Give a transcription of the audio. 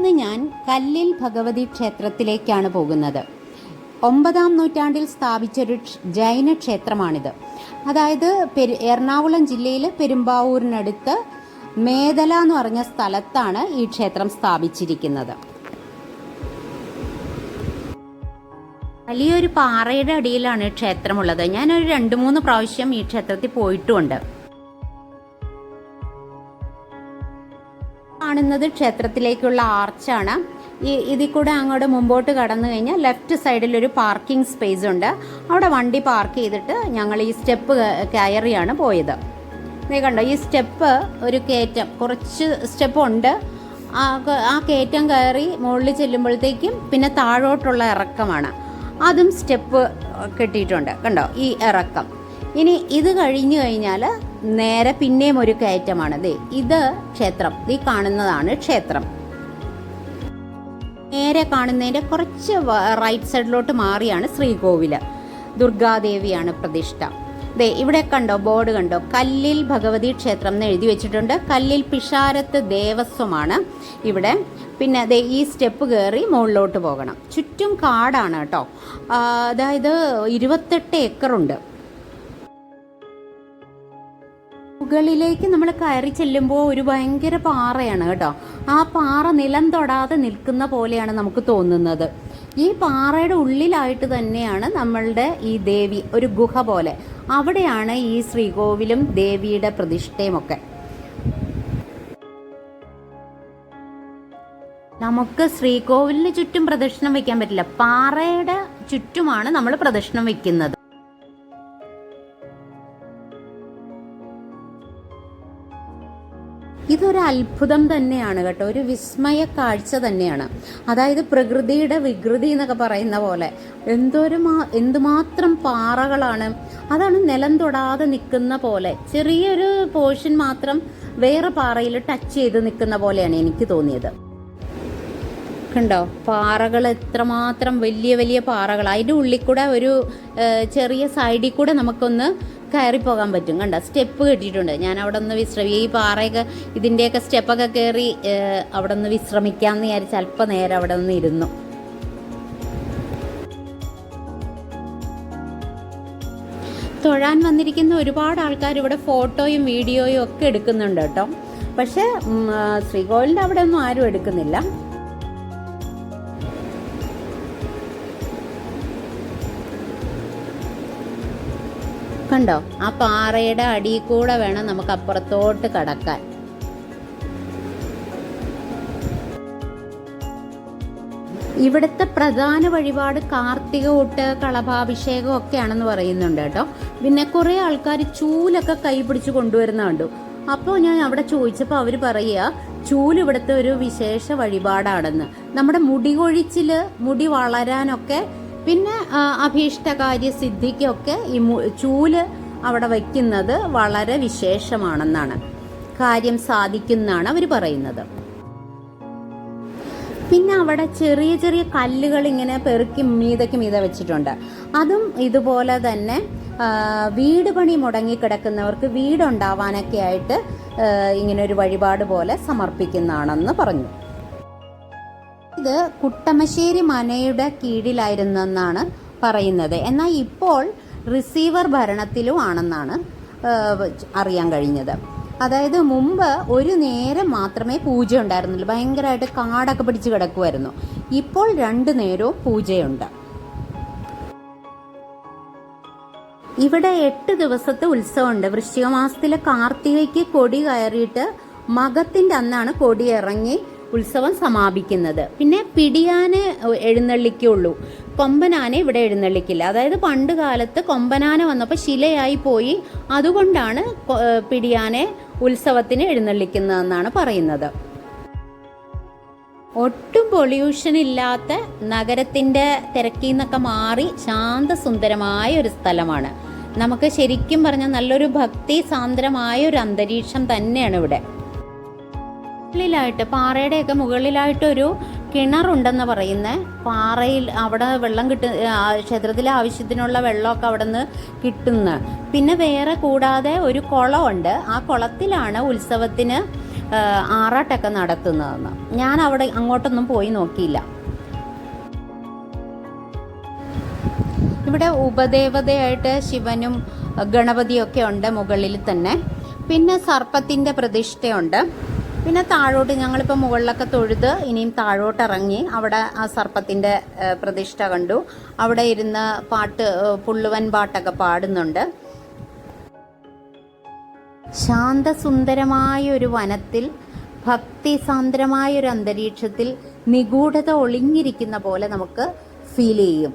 ഇന്ന് ഞാൻ കല്ലിൽ ഭഗവതി ക്ഷേത്രത്തിലേക്കാണ് പോകുന്നത്. ഒമ്പതാം നൂറ്റാണ്ടിൽ സ്ഥാപിച്ചൊരു ജൈന ക്ഷേത്രമാണിത്. അതായത് പെരു എറണാകുളം ജില്ലയിൽ പെരുമ്പാവൂരിനടുത്ത് മേദല എന്ന് പറഞ്ഞ സ്ഥലത്താണ് ഈ ക്ഷേത്രം സ്ഥാപിച്ചിരിക്കുന്നത്. വലിയൊരു പാറയുടെ അടിയിലാണ് ക്ഷേത്രമുള്ളത്. ഞാനൊരു രണ്ട് മൂന്ന് പ്രാവശ്യം ഈ ക്ഷേത്രത്തിൽ പോയിട്ടുമുണ്ട് കാണുന്നത് ക്ഷേത്രത്തിലേക്കുള്ള ആർച്ചാണ്. ഈ ഇതിൽ കൂടെ അങ്ങോട്ട് മുമ്പോട്ട് കടന്നു കഴിഞ്ഞാൽ ലെഫ്റ്റ് സൈഡിൽ ഒരു പാർക്കിംഗ് സ്പേസ് ഉണ്ട്. അവിടെ വണ്ടി പാർക്ക് ചെയ്തിട്ട് ഞങ്ങൾ ഈ സ്റ്റെപ്പ് കയറിയാണ് പോയത്. നീ കണ്ടോ ഈ സ്റ്റെപ്പ് ഒരു കയറ്റം കുറച്ച് സ്റ്റെപ്പ് ഉണ്ട് ആ കയറ്റം കയറി മുകളിൽ ചെല്ലുമ്പോഴത്തേക്കും പിന്നെ താഴോട്ടുള്ള ഇറക്കമാണ്. അതും സ്റ്റെപ്പ് കെട്ടിയിട്ടുണ്ട്. കണ്ടോ ഈ ഇറക്കം. ഇനി ഇത് കഴിഞ്ഞു കഴിഞ്ഞാൽ നേരെ പിന്നെയും ഒരു കയറ്റമാണ്. ദേ ഇത് ക്ഷേത്രം. ഈ കാണുന്നതാണ് ക്ഷേത്രം. നേരെ കാണുന്നതിന്റെ കുറച്ച് റൈറ്റ് സൈഡിലോട്ട് മാറിയാണ് ശ്രീകോവിൽ. ദുർഗാദേവിയാണ് പ്രതിഷ്ഠ. ദേ ഇവിടെ കണ്ടോ ബോർഡ് കണ്ടോ? കല്ലിൽ ഭഗവതി ക്ഷേത്രം എന്ന് എഴുതി വെച്ചിട്ടുണ്ട്. കല്ലിൽ പിഷാരത്ത് ദേവസ്വമാണ് ഇവിടെ. പിന്നെ ദേ ഈ സ്റ്റെപ്പ് കയറി മുകളിലോട്ട് പോകണം. ചുറ്റും കാടാണ് കേട്ടോ. അതായത് ഇരുപത്തെട്ട് ഏക്കറുണ്ട്. മുകളിലേക്ക് നമ്മൾ കയറി ചെല്ലുമ്പോൾ ഒരു ഭയങ്കര പാറയാണ് കേട്ടോ. ആ പാറ നിലം തൊടാതെ നിൽക്കുന്ന പോലെയാണ് നമുക്ക് തോന്നുന്നത്. ഈ പാറയുടെ ഉള്ളിലായിട്ട് തന്നെയാണ് നമ്മളുടെ ഈ ദേവി ഒരു ഗുഹ പോലെ. അവിടെയാണ് ഈ ശ്രീകോവിലും ദേവിയുടെ പ്രതിഷ്ഠയും ഒക്കെ നമുക്ക് ശ്രീകോവിലിന് ചുറ്റും പ്രദക്ഷിണം വെക്കാൻ പറ്റില്ല. പാറയുടെ ചുറ്റുമാണ് നമ്മൾ പ്രദക്ഷിണം വെക്കുന്നത്. ഇതൊരു അത്ഭുതം തന്നെയാണ് കേട്ടോ. ഒരു വിസ്മയ കാഴ്ച തന്നെയാണ്. അതായത് പ്രകൃതിയുടെ വികൃതി എന്നൊക്കെ പറയുന്ന പോലെ എന്തോരം എന്തുമാത്രം പാറകളാണ്. അതാണ് നിലം തൊടാതെ നിൽക്കുന്ന പോലെ ചെറിയൊരു പോർഷൻ മാത്രം വേറെ പാറയിൽ ടച്ച് ചെയ്ത് നിൽക്കുന്ന പോലെയാണ് എനിക്ക് തോന്നിയത്. കണ്ടോ? പാറകൾ എത്രമാത്രം വലിയ വലിയ പാറകൾ അതിന്റെ ഉള്ളിൽ കൂടെ ഒരു ചെറിയ സൈഡിൽ കൂടെ നമുക്കൊന്ന് കയറി പോകാൻ പറ്റും. കണ്ട? സ്റ്റെപ്പ് കെട്ടിയിട്ടുണ്ട്. ഞാൻ അവിടെ ഒന്ന് വിശ്രമി ഈ പാറയൊക്കെ ഇതിന്റെയൊക്കെ സ്റ്റെപ്പൊക്കെ കയറി അവിടെ ഒന്ന് വിശ്രമിക്കാമെന്ന് വിചാരിച്ച് അല്പം നേരം അവിടെ ഒന്ന് ഇരുന്നു. തൊഴാൻ വന്നിരിക്കുന്ന ഒരുപാട് ആൾക്കാർ ഇവിടെ ഫോട്ടോയും വീഡിയോയും ഒക്കെ എടുക്കുന്നുണ്ട് കേട്ടോ. പക്ഷേ ശ്രീകോവിലിന്റെ അവിടെ ഒന്നും ആരും എടുക്കുന്നില്ല. കണ്ടോ ആ പാറയുടെ അടിയിൽ കൂടെ വേണം നമുക്ക് അപ്പുറത്തോട്ട് കടക്കാൻ. ഇവിടുത്തെ പ്രധാന വഴിപാട് കാർത്തിക ഊട്ട് കളഭാഭിഷേകം ഒക്കെയാണെന്ന് പറയുന്നുണ്ട് കേട്ടോ. പിന്നെ കുറേ ആൾക്കാർ ചൂലൊക്കെ കൈ പിടിച്ച് കൊണ്ടുവരുന്ന കണ്ടു. അപ്പോൾ ഞാൻ അവിടെ ചോദിച്ചപ്പോൾ അവർ പറയുക ചൂൽ ഇവിടുത്തെ ഒരു വിശേഷ വഴിപാടാണെന്ന്. നമ്മുടെ മുടി കൊഴിച്ചിൽ മുടി വളരാനൊക്കെ പിന്നെ അഭീഷ്ടകാര്യ സിദ്ധിക്കൊക്കെ ഈ ചൂൽ അവിടെ വയ്ക്കുന്നത് വളരെ വിശേഷമാണെന്നാണ്. കാര്യം സാധിക്കുന്നാണ് അവർ പറയുന്നത്. പിന്നെ അവിടെ ചെറിയ ചെറിയ കല്ലുകൾ ഇങ്ങനെ പെറുക്കി മീതയ്ക്ക് മീത വെച്ചിട്ടുണ്ട്. അതും ഇതുപോലെ തന്നെ വീട് പണി മുടങ്ങിക്കിടക്കുന്നവർക്ക് വീടുണ്ടാവാനൊക്കെ ആയിട്ട് ഇങ്ങനെ ഒരു വഴിപാട് പോലെ സമർപ്പിക്കുന്നതാണെന്ന് പറഞ്ഞു. ഇത് കുട്ടമശ്ശേരി മനയുടെ കീഴിലായിരുന്നെന്നാണ് പറയുന്നത്. എന്നാൽ ഇപ്പോൾ റിസീവർ ഭരണത്തിലും ആണെന്നാണ് അറിയാൻ കഴിഞ്ഞത്. അതായത് മുമ്പ് ഒരു നേരം മാത്രമേ പൂജ ഉണ്ടായിരുന്നുള്ളൂ. ഭയങ്കരമായിട്ട് കാടൊക്കെ പിടിച്ച് കിടക്കുമായിരുന്നു ഇപ്പോൾ രണ്ട് നേരവും പൂജയുണ്ട്. ഇവിടെ എട്ട് ദിവസത്തെ ഉത്സവമുണ്ട്. വൃശ്ചിക മാസത്തിലെ കാർത്തികയ്ക്ക് കൊടി കയറിയിട്ട് മകത്തിന്റെ അന്നാണ് കൊടി ഇറങ്ങി ഉത്സവം സമാപിക്കുന്നത്. പിന്നെ പിടിയാന് എഴുന്നള്ളിക്കുള്ളൂ. കൊമ്പനാനെ ഇവിടെ എഴുന്നള്ളിക്കില്ല. അതായത് പണ്ട് കാലത്ത് കൊമ്പനാന വന്നപ്പോൾ ശിലയായി പോയി. അതുകൊണ്ടാണ് പിടിയാനെ ഉത്സവത്തിന് എഴുന്നള്ളിക്കുന്നതെന്നാണ് പറയുന്നത്. ഒട്ടും പൊല്യൂഷൻ ഇല്ലാത്ത നഗരത്തിന്റെ തിരക്കിൽ നിന്നൊക്കെ മാറി ശാന്തസുന്ദരമായ ഒരു സ്ഥലമാണ്. നമുക്ക് ശരിക്കും പറഞ്ഞാൽ നല്ലൊരു ഭക്തി സാന്ദ്രമായ ഒരു അന്തരീക്ഷം തന്നെയാണ് ഇവിടെ. മുകളിലായിട്ട് പാറയുടെയൊക്കെ മുകളിലായിട്ടൊരു കിണറുണ്ടെന്ന് പറയുന്നത് പാറയിൽ അവിടെ വെള്ളം കിട്ടു ക്ഷേത്രത്തിലെ ആവശ്യത്തിനുള്ള വെള്ളമൊക്കെ അവിടെ നിന്ന് കിട്ടുന്ന. പിന്നെ വേറെ കൂടാതെ ഒരു കുളമുണ്ട്. ആ കുളത്തിലാണ് ഉത്സവത്തിന് ആറാട്ടൊക്കെ നടത്തുന്നതെന്ന്. ഞാൻ അവിടെ അങ്ങോട്ടൊന്നും പോയി നോക്കിയില്ല. ഇവിടെ ഉപദേവതയായിട്ട് ശിവനും ഗണപതിയൊക്കെ ഉണ്ട് മുകളിൽ തന്നെ. പിന്നെ സർപ്പത്തിന്റെ പ്രതിഷ്ഠയുണ്ട്. പിന്നെ താഴോട്ട് ഞങ്ങളിപ്പോൾ മുകളിലൊക്കെ തൊഴുത് ഇനിയും താഴോട്ട് ഇറങ്ങി അവിടെ ആ സർപ്പത്തിന്റെ പ്രതിഷ്ഠ കണ്ടു. അവിടെ ഇരുന്ന് പാട്ട് പുള്ളുവൻ പാട്ടൊക്കെ പാടുന്നുണ്ട്. ശാന്തസുന്ദരമായ ഒരു വനത്തിൽ ഭക്തിസാന്ദ്രമായ ഒരു അന്തരീക്ഷത്തിൽ നിഗൂഢത ഒളിഞ്ഞിരിക്കുന്ന പോലെ നമുക്ക് ഫീൽ ചെയ്യും.